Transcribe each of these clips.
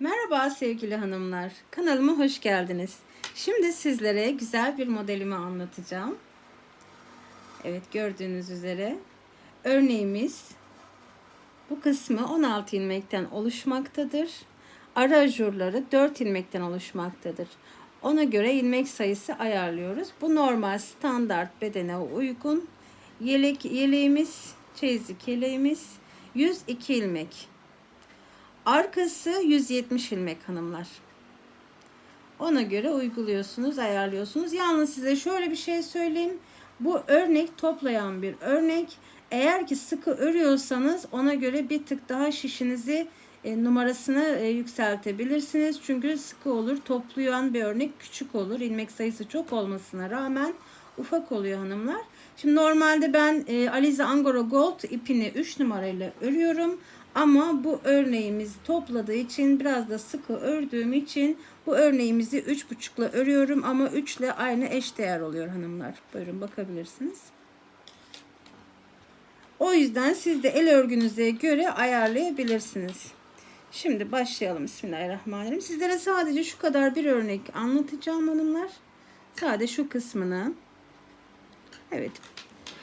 Merhaba sevgili hanımlar. Kanalıma hoş geldiniz. Şimdi sizlere güzel bir modelimi anlatacağım. Evet gördüğünüz üzere örneğimiz bu kısmı 16 ilmekten oluşmaktadır. Ara ajurları 4 ilmekten oluşmaktadır. Ona göre ilmek sayısı ayarlıyoruz. Bu normal standart bedene uygun. Yelek yeleğimiz, çeyizlik yeleğimiz 102 ilmek. Arkası 170 ilmek hanımlar. Ona göre uyguluyorsunuz, ayarlıyorsunuz. Yalnız size şöyle bir şey söyleyeyim. Bu örnek toplayan bir örnek. Eğer ki sıkı örüyorsanız ona göre bir tık daha şişinizi e, numarasını e, yükseltebilirsiniz. Çünkü sıkı olur. Toplayan bir örnek küçük olur. İlmek sayısı çok olmasına rağmen ufak oluyor hanımlar. Şimdi normalde ben e, Alize Angora Gold ipini 3 numarayla örüyorum. Ama bu örneğimizi topladığı için biraz da sıkı ördüğüm için bu örneğimizi 3,5 ile örüyorum ama 3 ile aynı eş değer oluyor hanımlar. Buyurun bakabilirsiniz. O yüzden siz de el örgünüze göre ayarlayabilirsiniz. Şimdi başlayalım. Bismillahirrahmanirrahim. Sizlere sadece şu kadar bir örnek anlatacağım hanımlar. Sadece şu kısmını. Evet.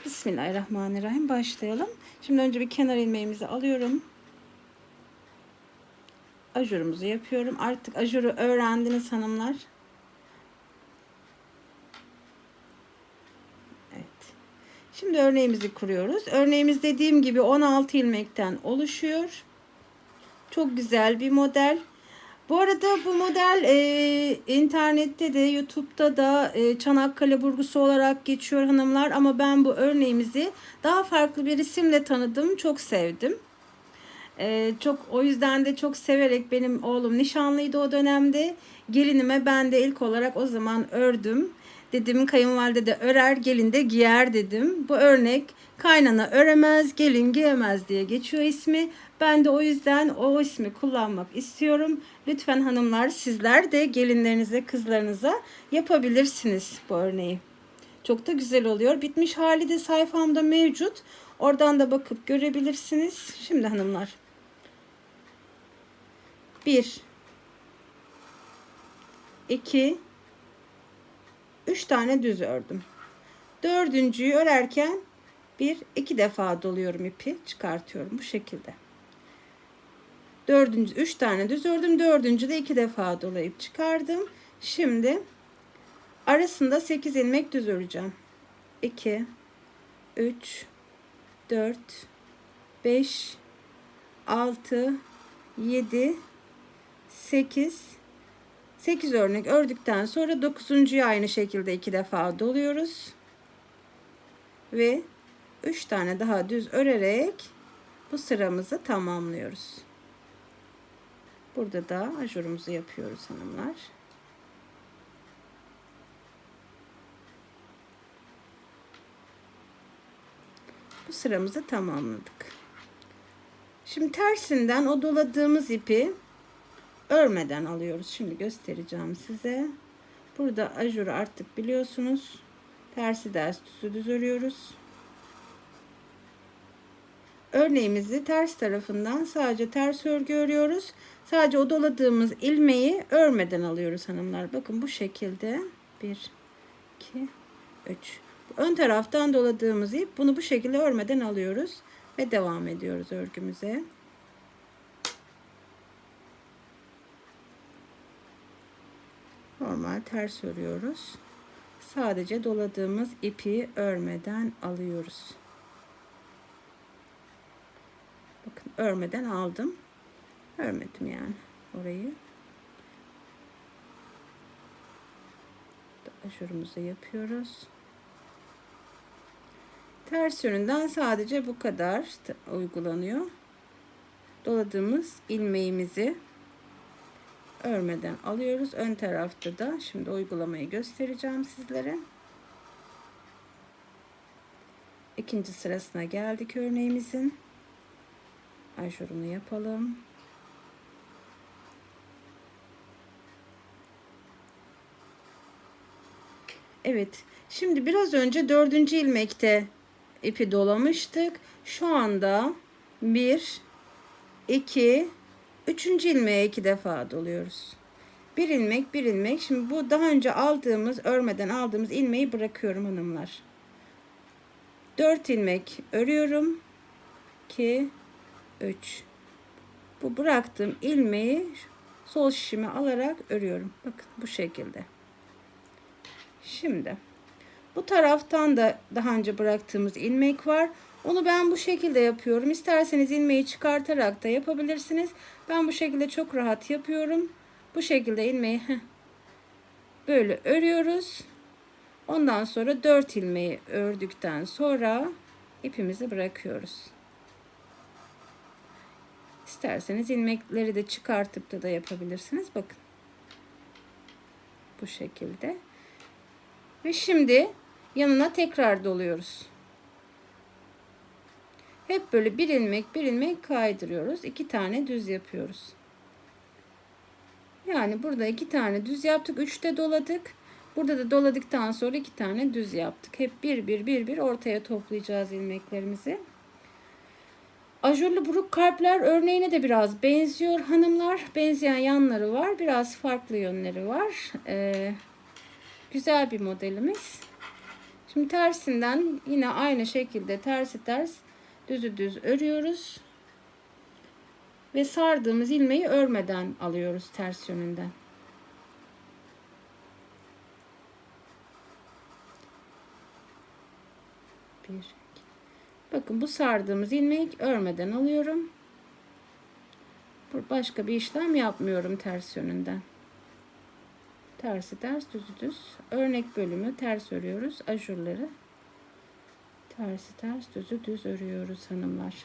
Bismillahirrahmanirrahim. Başlayalım. Şimdi önce bir kenar ilmeğimizi alıyorum. Ajurumuzu yapıyorum. Artık ajuru öğrendiniz hanımlar. Evet. Şimdi örneğimizi kuruyoruz. Örneğimiz dediğim gibi 16 ilmekten oluşuyor. Çok güzel bir model. Bu arada bu model e, internette de YouTube'da da e, Çanakkale burgusu olarak geçiyor hanımlar ama ben bu örneğimizi daha farklı bir isimle tanıdım. Çok sevdim. E, çok o yüzden de çok severek benim oğlum nişanlıydı o dönemde. Gelinime ben de ilk olarak o zaman ördüm. Dedim kayınvalide de örer, gelin de giyer dedim. Bu örnek kaynana öremez, gelin giyemez diye geçiyor ismi. Ben de o yüzden o ismi kullanmak istiyorum. Lütfen hanımlar sizler de gelinlerinize, kızlarınıza yapabilirsiniz bu örneği. Çok da güzel oluyor. Bitmiş hali de sayfamda mevcut. Oradan da bakıp görebilirsiniz. Şimdi hanımlar. 1 2 3 tane düz ördüm. Dördüncüyü örerken bir iki defa doluyorum ipi çıkartıyorum bu şekilde. Dördüncü üç tane düz ördüm. Dördüncü de iki defa dolayıp çıkardım. Şimdi arasında 8 ilmek düz öreceğim. 2 3 4 5 6 7 8 8 örnek ördükten sonra 9.'yu aynı şekilde iki defa doluyoruz. Ve 3 tane daha düz örerek bu sıramızı tamamlıyoruz. Burada da ajurumuzu yapıyoruz hanımlar. Bu sıramızı tamamladık. Şimdi tersinden o doladığımız ipi örmeden alıyoruz. Şimdi göstereceğim size. Burada ajuru artık biliyorsunuz. Tersi ders düzü düz örüyoruz. Örneğimizi ters tarafından sadece ters örgü örüyoruz. Sadece o doladığımız ilmeği örmeden alıyoruz hanımlar. Bakın bu şekilde 1 2 3 ön taraftan doladığımız ip bunu bu şekilde örmeden alıyoruz ve devam ediyoruz örgümüze. Normal ters örüyoruz. Sadece doladığımız ipi örmeden alıyoruz. Bakın örmeden aldım. Örmedim yani orayı. Aşırımızı yapıyoruz. Ters yönünden sadece bu kadar uygulanıyor. Doladığımız ilmeğimizi örmeden alıyoruz. Ön tarafta da şimdi uygulamayı göstereceğim sizlere. İkinci sırasına geldik örneğimizin. Ajurunu yapalım. Evet. Şimdi biraz önce dördüncü ilmekte ipi dolamıştık. Şu anda bir, iki, Üçüncü ilmeğe iki defa doluyoruz. Bir ilmek, bir ilmek. Şimdi bu daha önce aldığımız, örmeden aldığımız ilmeği bırakıyorum hanımlar. Dört ilmek örüyorum. 2 3 Bu bıraktığım ilmeği sol şişime alarak örüyorum. Bakın bu şekilde. Şimdi bu taraftan da daha önce bıraktığımız ilmek var. Onu ben bu şekilde yapıyorum. İsterseniz ilmeği çıkartarak da yapabilirsiniz. Ben bu şekilde çok rahat yapıyorum. Bu şekilde ilmeği böyle örüyoruz. Ondan sonra 4 ilmeği ördükten sonra ipimizi bırakıyoruz. İsterseniz ilmekleri de çıkartıp da da yapabilirsiniz. Bakın. Bu şekilde. Ve şimdi yanına tekrar doluyoruz. Hep böyle bir ilmek bir ilmek kaydırıyoruz. iki tane düz yapıyoruz. Yani burada iki tane düz yaptık. Üçte doladık. Burada da doladıktan sonra iki tane düz yaptık. Hep bir bir bir bir ortaya toplayacağız ilmeklerimizi. Ajurlu buruk kalpler örneğine de biraz benziyor hanımlar. Benzeyen yanları var. Biraz farklı yönleri var. Ee, güzel bir modelimiz. Şimdi tersinden yine aynı şekilde tersi ters düzü düz örüyoruz. Ve sardığımız ilmeği örmeden alıyoruz ters yönünden. Bir. Bakın bu sardığımız ilmeği örmeden alıyorum. Başka bir işlem yapmıyorum ters yönünden. Tersi ters düzü düz. Örnek bölümü ters örüyoruz. Ajurları. Tersi ters düzü düz örüyoruz hanımlar.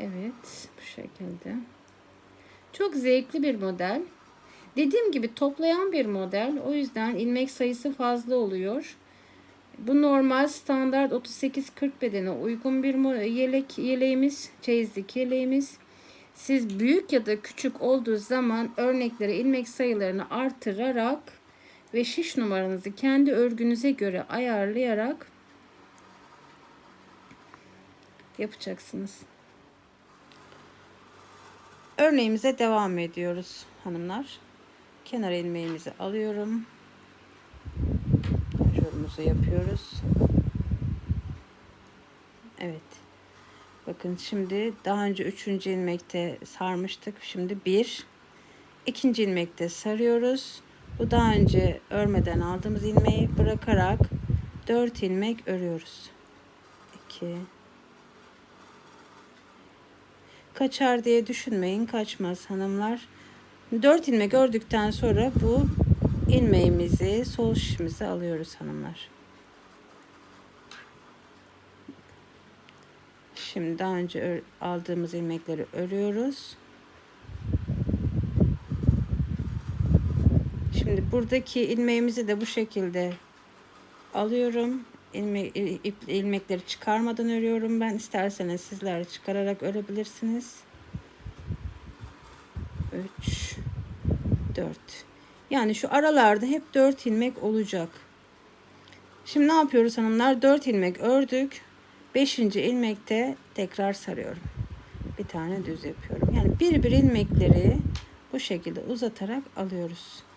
Evet bu şekilde. Çok zevkli bir model. Dediğim gibi toplayan bir model. O yüzden ilmek sayısı fazla oluyor. Bu normal standart 38-40 bedene uygun bir yelek yeleğimiz, çeyizlik yeleğimiz. Siz büyük ya da küçük olduğu zaman örneklere ilmek sayılarını artırarak ve şiş numaranızı kendi örgünüze göre ayarlayarak yapacaksınız. Örneğimize devam ediyoruz hanımlar. Kenar ilmeğimizi alıyorum. Yolumuzu yapıyoruz. Evet. Bakın şimdi daha önce üçüncü ilmekte sarmıştık. Şimdi bir. ikinci ilmekte sarıyoruz. Bu daha önce örmeden aldığımız ilmeği bırakarak dört ilmek örüyoruz. 2 Kaçar diye düşünmeyin. Kaçmaz hanımlar. 4 ilmek ördükten sonra bu ilmeğimizi sol şişimize alıyoruz hanımlar. Şimdi daha önce aldığımız ilmekleri örüyoruz. Şimdi buradaki ilmeğimizi de bu şekilde alıyorum. İlme, ip, ilmekleri çıkarmadan örüyorum ben. İsterseniz sizler çıkararak örebilirsiniz. 3 4 Yani şu aralarda hep 4 ilmek olacak. Şimdi ne yapıyoruz hanımlar? 4 ilmek ördük. 5. ilmekte tekrar sarıyorum. Bir tane düz yapıyorum. Yani bir bir ilmekleri bu şekilde uzatarak alıyoruz.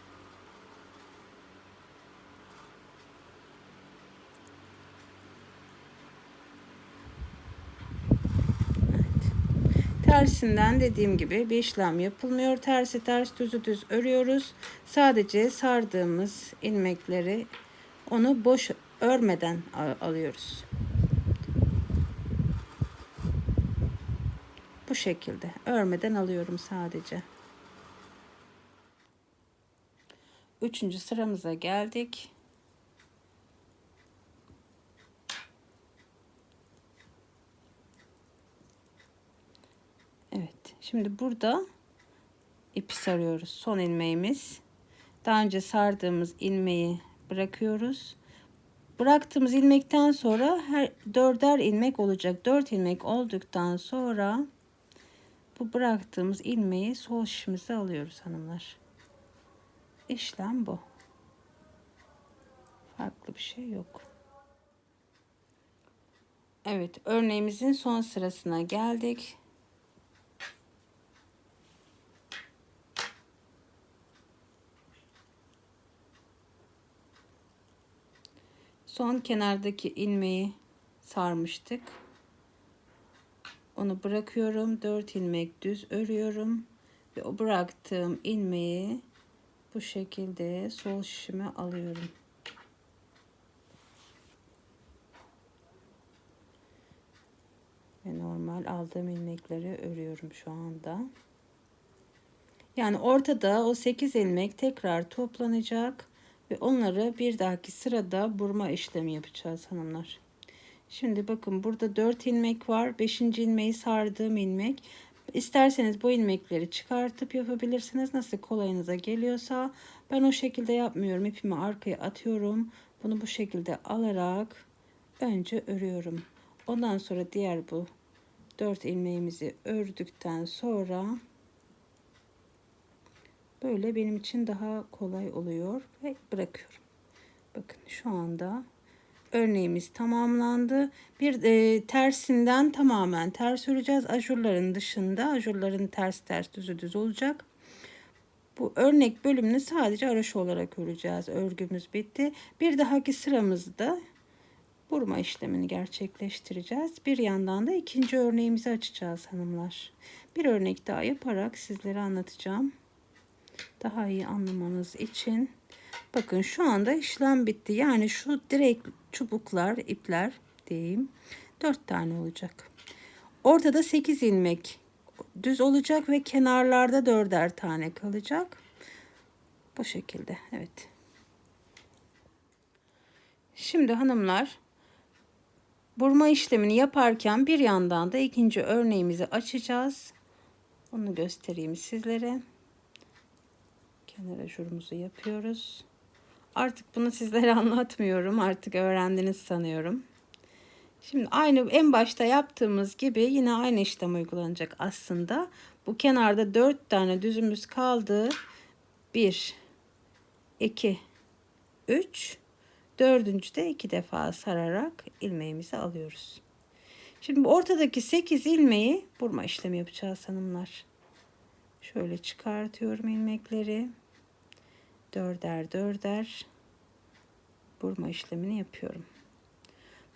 Tersinden dediğim gibi bir işlem yapılmıyor. Tersi ters düzü düz örüyoruz. Sadece sardığımız ilmekleri onu boş örmeden alıyoruz. Bu şekilde örmeden alıyorum sadece. Üçüncü sıramıza geldik. Evet. Şimdi burada ipi sarıyoruz. Son ilmeğimiz. Daha önce sardığımız ilmeği bırakıyoruz. Bıraktığımız ilmekten sonra her dörder ilmek olacak. Dört ilmek olduktan sonra bu bıraktığımız ilmeği sol şişimize alıyoruz hanımlar. İşlem bu. Farklı bir şey yok. Evet örneğimizin son sırasına geldik. Son kenardaki ilmeği sarmıştık. Onu bırakıyorum. 4 ilmek düz örüyorum ve o bıraktığım ilmeği bu şekilde sol şişime alıyorum. Ve normal aldığım ilmekleri örüyorum şu anda. Yani ortada o 8 ilmek tekrar toplanacak ve onları bir dahaki sırada burma işlemi yapacağız hanımlar. Şimdi bakın burada 4 ilmek var. 5. ilmeği sardığım ilmek. İsterseniz bu ilmekleri çıkartıp yapabilirsiniz. Nasıl kolayınıza geliyorsa. Ben o şekilde yapmıyorum. İpimi arkaya atıyorum. Bunu bu şekilde alarak önce örüyorum. Ondan sonra diğer bu 4 ilmeğimizi ördükten sonra böyle benim için daha kolay oluyor ve bırakıyorum. Bakın şu anda örneğimiz tamamlandı. Bir e, tersinden tamamen ters öreceğiz. Ajurların dışında ajurların ters ters düzü düz olacak. Bu örnek bölümünü sadece araş olarak öreceğiz. Örgümüz bitti. Bir dahaki sıramızda burma işlemini gerçekleştireceğiz. Bir yandan da ikinci örneğimizi açacağız hanımlar. Bir örnek daha yaparak sizlere anlatacağım. Daha iyi anlamanız için. Bakın şu anda işlem bitti. Yani şu direkt çubuklar, ipler diyeyim. 4 tane olacak. Ortada 8 ilmek düz olacak ve kenarlarda 4'er tane kalacak. Bu şekilde. Evet. Şimdi hanımlar burma işlemini yaparken bir yandan da ikinci örneğimizi açacağız. Onu göstereyim sizlere. Kenar ajurumuzu yapıyoruz. Artık bunu sizlere anlatmıyorum. Artık öğrendiniz sanıyorum. Şimdi aynı en başta yaptığımız gibi yine aynı işlem uygulanacak aslında. Bu kenarda 4 tane düzümüz kaldı. 1 2 3 Dördüncü de iki defa sararak ilmeğimizi alıyoruz. Şimdi ortadaki 8 ilmeği burma işlemi yapacağız hanımlar. Şöyle çıkartıyorum ilmekleri. Dörder dörder burma işlemini yapıyorum.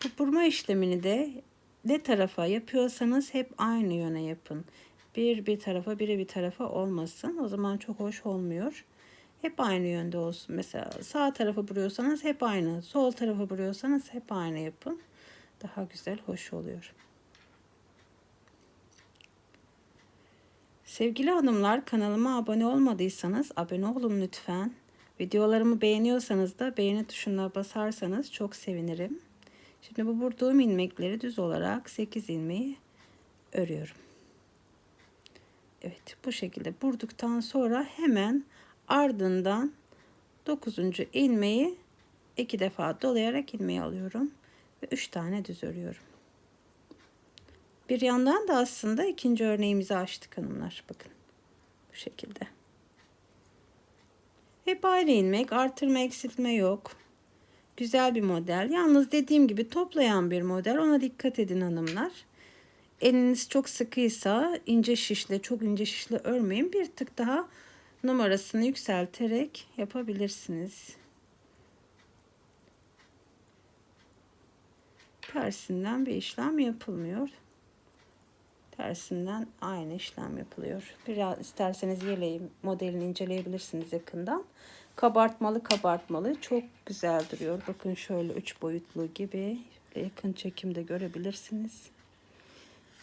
Bu burma işlemini de ne tarafa yapıyorsanız hep aynı yöne yapın. Bir bir tarafa biri bir tarafa olmasın. O zaman çok hoş olmuyor. Hep aynı yönde olsun. Mesela sağ tarafa vuruyorsanız hep aynı. Sol tarafa vuruyorsanız hep aynı yapın. Daha güzel, hoş oluyor. Sevgili hanımlar kanalıma abone olmadıysanız abone olun lütfen. Videolarımı beğeniyorsanız da beğeni tuşuna basarsanız çok sevinirim. Şimdi bu vurduğum ilmekleri düz olarak 8 ilmeği örüyorum. Evet bu şekilde vurduktan sonra hemen ardından 9. ilmeği iki defa dolayarak ilmeği alıyorum ve 3 tane düz örüyorum. Bir yandan da aslında ikinci örneğimizi açtık hanımlar. Bakın bu şekilde. Hep aynı ilmek artırma eksiltme yok. Güzel bir model. Yalnız dediğim gibi toplayan bir model. Ona dikkat edin hanımlar. Eliniz çok sıkıysa ince şişle çok ince şişle örmeyin. Bir tık daha numarasını yükselterek yapabilirsiniz. Tersinden bir işlem yapılmıyor. Tersinden aynı işlem yapılıyor. Biraz isterseniz yeleği modelini inceleyebilirsiniz yakından. Kabartmalı kabartmalı çok güzel duruyor. Bakın şöyle üç boyutlu gibi yakın çekimde görebilirsiniz.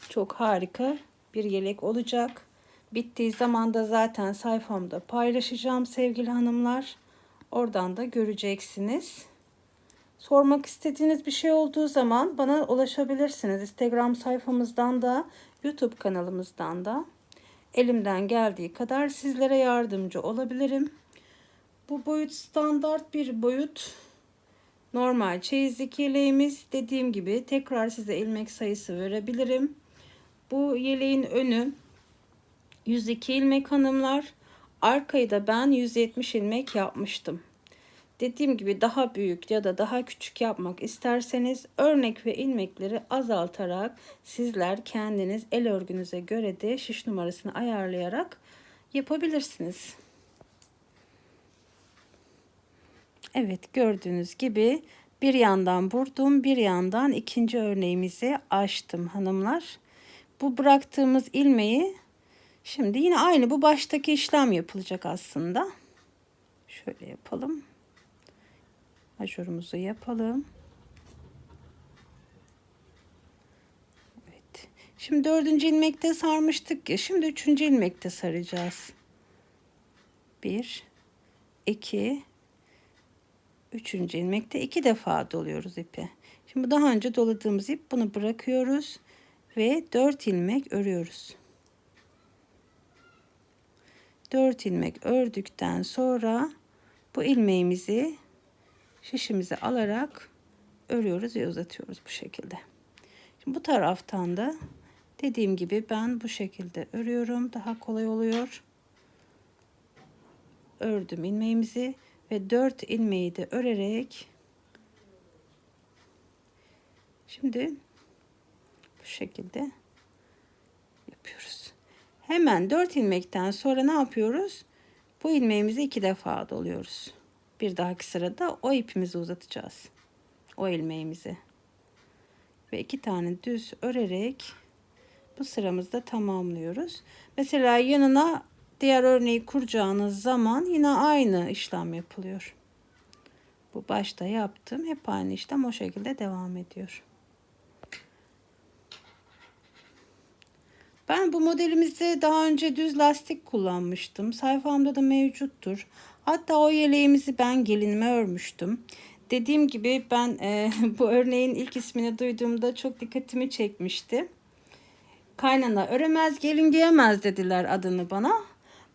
Çok harika bir yelek olacak. Bittiği zaman da zaten sayfamda paylaşacağım sevgili hanımlar. Oradan da göreceksiniz. Sormak istediğiniz bir şey olduğu zaman bana ulaşabilirsiniz. Instagram sayfamızdan da YouTube kanalımızdan da elimden geldiği kadar sizlere yardımcı olabilirim. Bu boyut standart bir boyut. Normal çeyizlik yeleğimiz dediğim gibi tekrar size ilmek sayısı verebilirim. Bu yeleğin önü 102 ilmek hanımlar. Arkayı da ben 170 ilmek yapmıştım. Dediğim gibi daha büyük ya da daha küçük yapmak isterseniz örnek ve ilmekleri azaltarak sizler kendiniz el örgünüze göre de şiş numarasını ayarlayarak yapabilirsiniz. Evet gördüğünüz gibi Bir yandan vurdum, bir yandan ikinci örneğimizi açtım hanımlar. Bu bıraktığımız ilmeği şimdi yine aynı bu baştaki işlem yapılacak aslında. Şöyle yapalım. Ajurumuzu yapalım. Evet. Şimdi dördüncü ilmekte sarmıştık ya. Şimdi üçüncü ilmekte saracağız. Bir, iki, üçüncü ilmekte iki defa doluyoruz ipi. Şimdi daha önce doladığımız ip bunu bırakıyoruz ve dört ilmek örüyoruz. Dört ilmek ördükten sonra bu ilmeğimizi şişimize alarak örüyoruz ve uzatıyoruz bu şekilde. Şimdi bu taraftan da dediğim gibi ben bu şekilde örüyorum. Daha kolay oluyor. Ördüm ilmeğimizi ve 4 ilmeği de örerek şimdi bu şekilde yapıyoruz. Hemen 4 ilmekten sonra ne yapıyoruz? Bu ilmeğimizi iki defa doluyoruz. Bir dahaki sırada o ipimizi uzatacağız. O ilmeğimizi. Ve iki tane düz örerek bu sıramızda tamamlıyoruz. Mesela yanına diğer örneği kuracağınız zaman yine aynı işlem yapılıyor. Bu başta yaptım. Hep aynı işlem o şekilde devam ediyor. Ben bu modelimizde daha önce düz lastik kullanmıştım. Sayfamda da mevcuttur. Hatta o yeleğimizi ben gelinime örmüştüm. Dediğim gibi ben e, bu örneğin ilk ismini duyduğumda çok dikkatimi çekmişti. Kaynana öremez gelin giyemez dediler adını bana.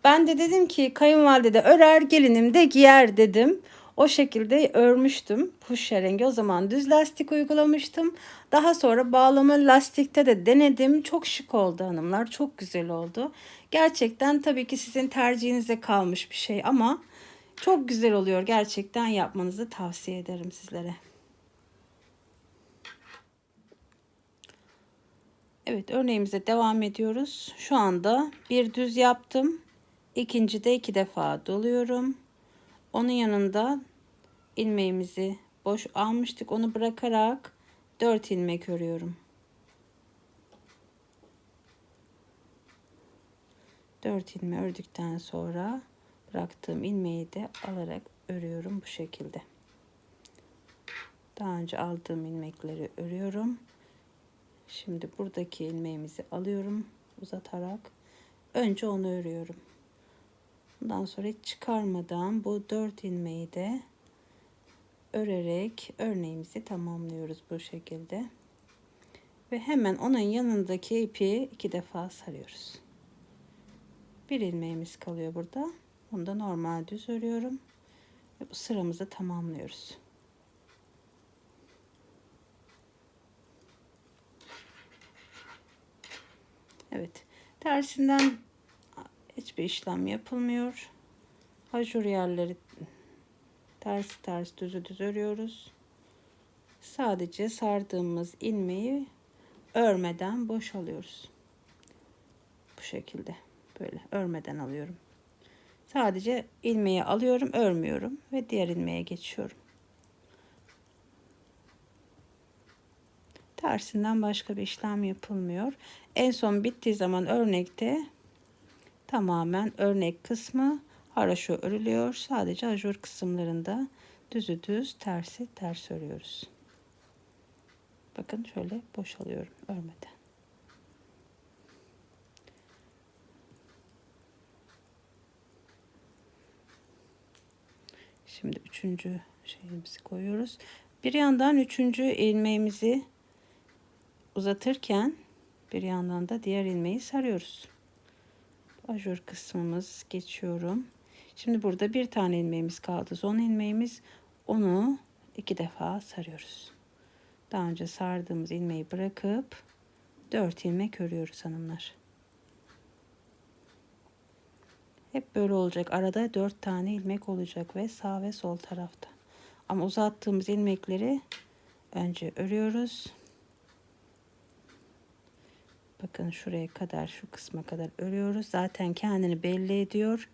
Ben de dedim ki kayınvalide de örer gelinim de giyer dedim. O şekilde örmüştüm puşya rengi. O zaman düz lastik uygulamıştım. Daha sonra bağlama lastikte de denedim. Çok şık oldu hanımlar. Çok güzel oldu. Gerçekten tabii ki sizin tercihinize kalmış bir şey ama çok güzel oluyor. Gerçekten yapmanızı tavsiye ederim sizlere. Evet örneğimize devam ediyoruz. Şu anda bir düz yaptım. İkinci de iki defa doluyorum. Onun yanında ilmeğimizi boş almıştık. Onu bırakarak 4 ilmek örüyorum. 4 ilmek ördükten sonra bıraktığım ilmeği de alarak örüyorum bu şekilde. Daha önce aldığım ilmekleri örüyorum. Şimdi buradaki ilmeğimizi alıyorum uzatarak. Önce onu örüyorum. Bundan sonra hiç çıkarmadan bu 4 ilmeği de örerek örneğimizi tamamlıyoruz bu şekilde. Ve hemen onun yanındaki ipi iki defa sarıyoruz. Bir ilmeğimiz kalıyor burada. Bunu da normal düz örüyorum. Ve bu sıramızı tamamlıyoruz. Evet. Tersinden hiçbir işlem yapılmıyor. Ajur yerleri ters ters düzü düz örüyoruz. Sadece sardığımız ilmeği örmeden boşalıyoruz. Bu şekilde böyle örmeden alıyorum. Sadece ilmeği alıyorum, örmüyorum ve diğer ilmeğe geçiyorum. Tersinden başka bir işlem yapılmıyor. En son bittiği zaman örnekte tamamen örnek kısmı haraşo örülüyor. Sadece ajur kısımlarında düzü düz, tersi ters örüyoruz. Bakın şöyle boşalıyorum örmeden. Şimdi üçüncü şeyimizi koyuyoruz. Bir yandan üçüncü ilmeğimizi uzatırken bir yandan da diğer ilmeği sarıyoruz. Ajur kısmımız geçiyorum. Şimdi burada bir tane ilmeğimiz kaldı. Son ilmeğimiz onu iki defa sarıyoruz. Daha önce sardığımız ilmeği bırakıp dört ilmek örüyoruz hanımlar. Hep böyle olacak. Arada dört tane ilmek olacak ve sağ ve sol tarafta. Ama uzattığımız ilmekleri önce örüyoruz. Bakın şuraya kadar şu kısma kadar örüyoruz. Zaten kendini belli ediyor.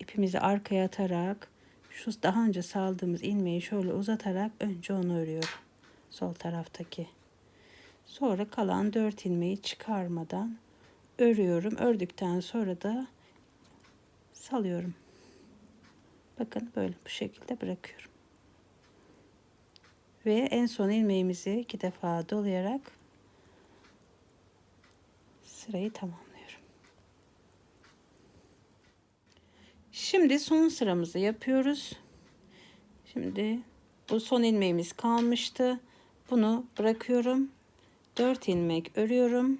İpimizi arkaya atarak Şu daha önce saldığımız ilmeği şöyle uzatarak önce onu örüyorum. Sol taraftaki. Sonra kalan 4 ilmeği çıkarmadan örüyorum. Ördükten sonra da salıyorum. Bakın böyle bu şekilde bırakıyorum. Ve en son ilmeğimizi iki defa dolayarak sırayı tamamlıyorum. Şimdi son sıramızı yapıyoruz. Şimdi bu son ilmeğimiz kalmıştı. Bunu bırakıyorum. 4 ilmek örüyorum.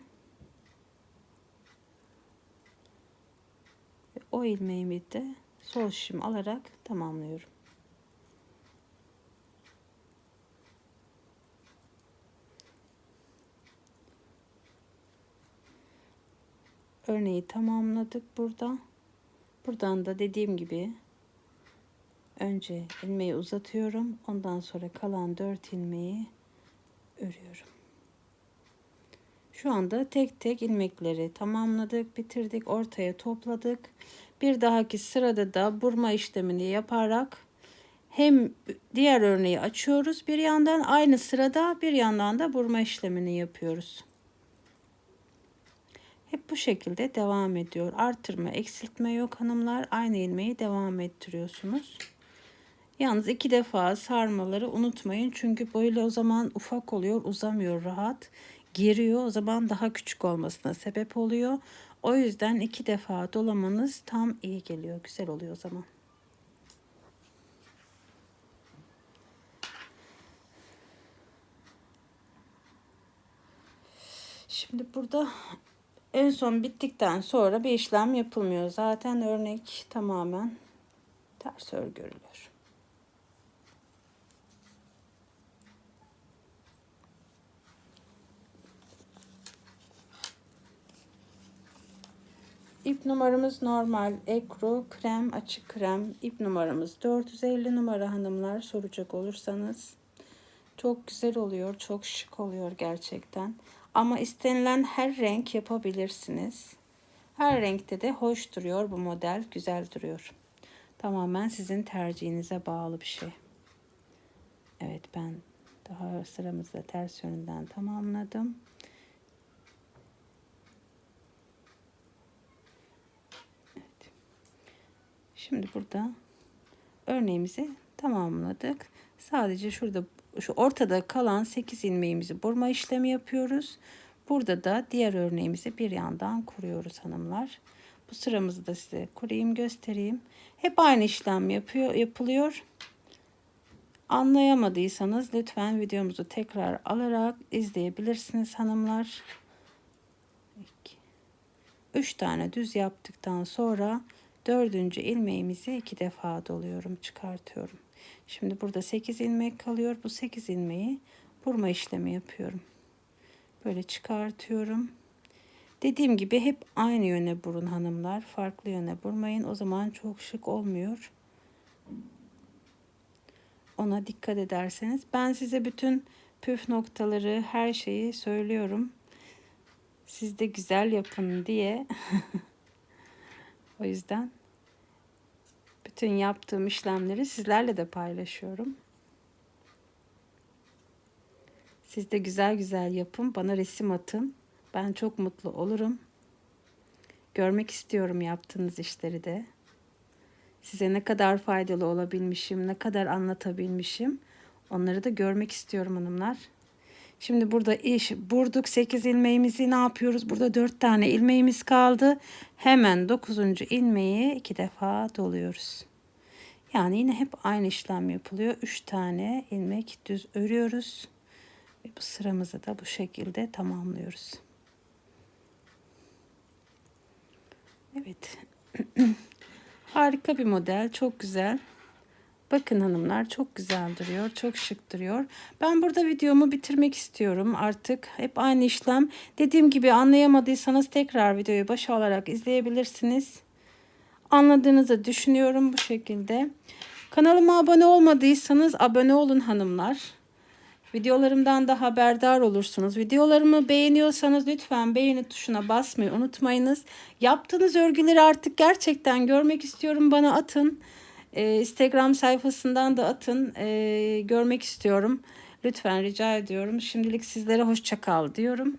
Ve o ilmeğimi de sol şişim alarak tamamlıyorum. Örneği tamamladık burada. Buradan da dediğim gibi önce ilmeği uzatıyorum. Ondan sonra kalan 4 ilmeği örüyorum. Şu anda tek tek ilmekleri tamamladık, bitirdik, ortaya topladık. Bir dahaki sırada da burma işlemini yaparak hem diğer örneği açıyoruz bir yandan aynı sırada bir yandan da burma işlemini yapıyoruz. Hep bu şekilde devam ediyor. Artırma, eksiltme yok hanımlar. Aynı ilmeği devam ettiriyorsunuz. Yalnız iki defa sarmaları unutmayın. Çünkü böyle o zaman ufak oluyor, uzamıyor rahat. Geriyor o zaman daha küçük olmasına sebep oluyor. O yüzden iki defa dolamanız tam iyi geliyor. Güzel oluyor o zaman. Şimdi burada en son bittikten sonra bir işlem yapılmıyor. Zaten örnek tamamen ters örgü örülüyor. İp numaramız normal ekru krem açık krem. İp numaramız 450 numara hanımlar soracak olursanız. Çok güzel oluyor çok şık oluyor gerçekten. Ama istenilen her renk yapabilirsiniz. Her renkte de hoş duruyor bu model güzel duruyor. Tamamen sizin tercihinize bağlı bir şey. Evet ben daha sıramızda ters yönünden tamamladım Şimdi burada örneğimizi tamamladık. Sadece şurada şu ortada kalan 8 ilmeğimizi burma işlemi yapıyoruz. Burada da diğer örneğimizi bir yandan kuruyoruz hanımlar. Bu sıramızı da size kurayım göstereyim. Hep aynı işlem yapıyor yapılıyor. Anlayamadıysanız lütfen videomuzu tekrar alarak izleyebilirsiniz hanımlar. 3 tane düz yaptıktan sonra dördüncü ilmeğimizi iki defa doluyorum çıkartıyorum. Şimdi burada 8 ilmek kalıyor. Bu 8 ilmeği burma işlemi yapıyorum. Böyle çıkartıyorum. Dediğim gibi hep aynı yöne burun hanımlar. Farklı yöne burmayın. O zaman çok şık olmuyor. Ona dikkat ederseniz. Ben size bütün püf noktaları her şeyi söylüyorum. Siz de güzel yapın diye O yüzden bütün yaptığım işlemleri sizlerle de paylaşıyorum. Siz de güzel güzel yapın. Bana resim atın. Ben çok mutlu olurum. Görmek istiyorum yaptığınız işleri de. Size ne kadar faydalı olabilmişim, ne kadar anlatabilmişim. Onları da görmek istiyorum hanımlar. Şimdi burada iş vurduk 8 ilmeğimizi ne yapıyoruz? Burada 4 tane ilmeğimiz kaldı. Hemen 9. ilmeği iki defa doluyoruz. Yani yine hep aynı işlem yapılıyor. 3 tane ilmek düz örüyoruz. Ve bu sıramızı da bu şekilde tamamlıyoruz. Evet. Harika bir model. Çok güzel. Bakın hanımlar çok güzel duruyor. Çok şık duruyor. Ben burada videomu bitirmek istiyorum. Artık hep aynı işlem. Dediğim gibi anlayamadıysanız tekrar videoyu başa alarak izleyebilirsiniz. Anladığınızı düşünüyorum bu şekilde. Kanalıma abone olmadıysanız abone olun hanımlar. Videolarımdan da haberdar olursunuz. Videolarımı beğeniyorsanız lütfen beğeni tuşuna basmayı unutmayınız. Yaptığınız örgüleri artık gerçekten görmek istiyorum. Bana atın. Ee, Instagram sayfasından da atın. Ee, görmek istiyorum. Lütfen rica ediyorum. Şimdilik sizlere hoşça kal diyorum.